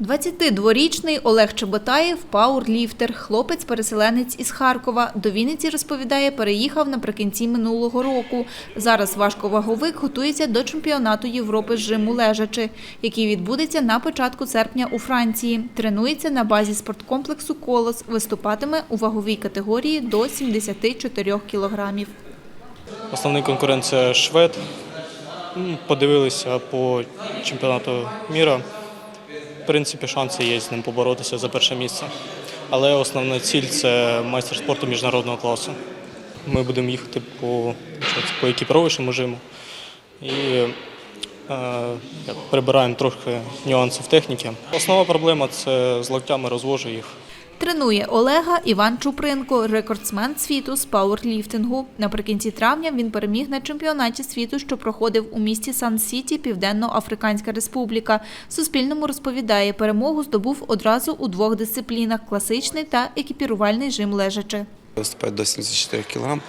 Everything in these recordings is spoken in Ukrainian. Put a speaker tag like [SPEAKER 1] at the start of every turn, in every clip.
[SPEAKER 1] 22-річний Олег Чеботаєв – пауерліфтер. Хлопець-переселенець із Харкова. До Вінниці, розповідає, переїхав наприкінці минулого року. Зараз важковаговик готується до чемпіонату Європи з жиму лежачи, який відбудеться на початку серпня у Франції. Тренується на базі спорткомплексу «Колос». Виступатиме у ваговій категорії до 74 кілограмів.
[SPEAKER 2] Основний конкурент це швед. Подивилися по чемпіонату міра. В принципі, шанси є з ним поборотися за перше місце. Але основна ціль це майстер спорту міжнародного класу. Ми будемо їхати по, по екіпіровочному жиму і е, прибираємо трохи нюансів техніки. Основна проблема це з локтями, розвожу їх.
[SPEAKER 1] Тренує Олега Іван Чупринко, рекордсмен світу з пауерліфтингу. Наприкінці травня він переміг на чемпіонаті світу, що проходив у місті Сан-Сіті, Південно-Африканська Республіка. Суспільному розповідає, перемогу здобув одразу у двох дисциплінах – класичний та екіпірувальний жим лежачи.
[SPEAKER 3] Виступаю до 74 кг.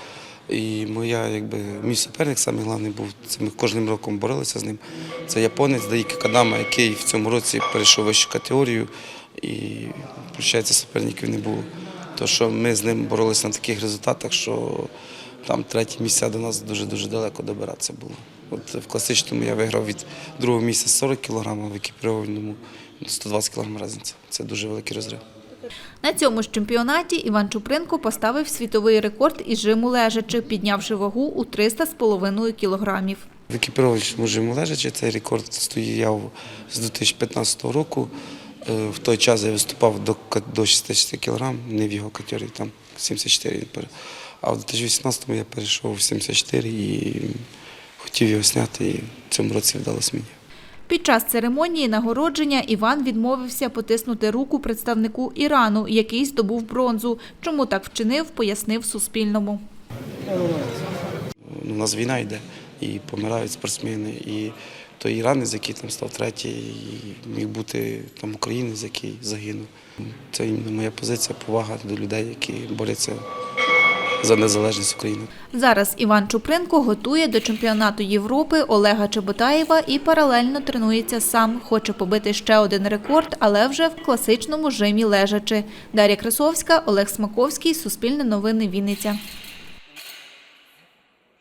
[SPEAKER 3] І моя, якби, мій суперник самий головний був. Це ми кожним роком боролися з ним. Це японець Даїки Кадама, який в цьому році перейшов вищу категорію. І, виходить, суперників не було. То що ми з ним боролися на таких результатах, що там треті місця до нас дуже-дуже далеко добиратися було. От в класичному я виграв від другого місця 40 кг, а в екіпірованому 120 кг різниця. Це дуже великий розрив.
[SPEAKER 1] На цьому ж чемпіонаті Іван Чупринко поставив світовий рекорд із жиму лежачи, піднявши вагу у 300,5 кілограмів.
[SPEAKER 3] В екіпіровочному жиму лежачи цей рекорд стояв з 2015 року. Е, В той час я виступав до, до 60 кг, не в його категорії, там 74 він пере- А в 2018 я перейшов в 74 і хотів його зняти, і в цьому році вдалося мені.
[SPEAKER 1] Під час церемонії нагородження Іван відмовився потиснути руку представнику Ірану, який здобув бронзу. Чому так вчинив, пояснив Суспільному.
[SPEAKER 3] У нас війна йде, і помирають спортсмени. І той іранець, який там став третій, міг бути там українець, який загинув. Це моя позиція, повага до людей, які борються за незалежність України.
[SPEAKER 1] Зараз Іван Чупринко готує до чемпіонату Європи Олега Чеботаєва і паралельно тренується сам. Хоче побити ще один рекорд, але вже в класичному жимі лежачи. Дар'я Красовська, Олег Смаковський, Суспільне новини Вінниця.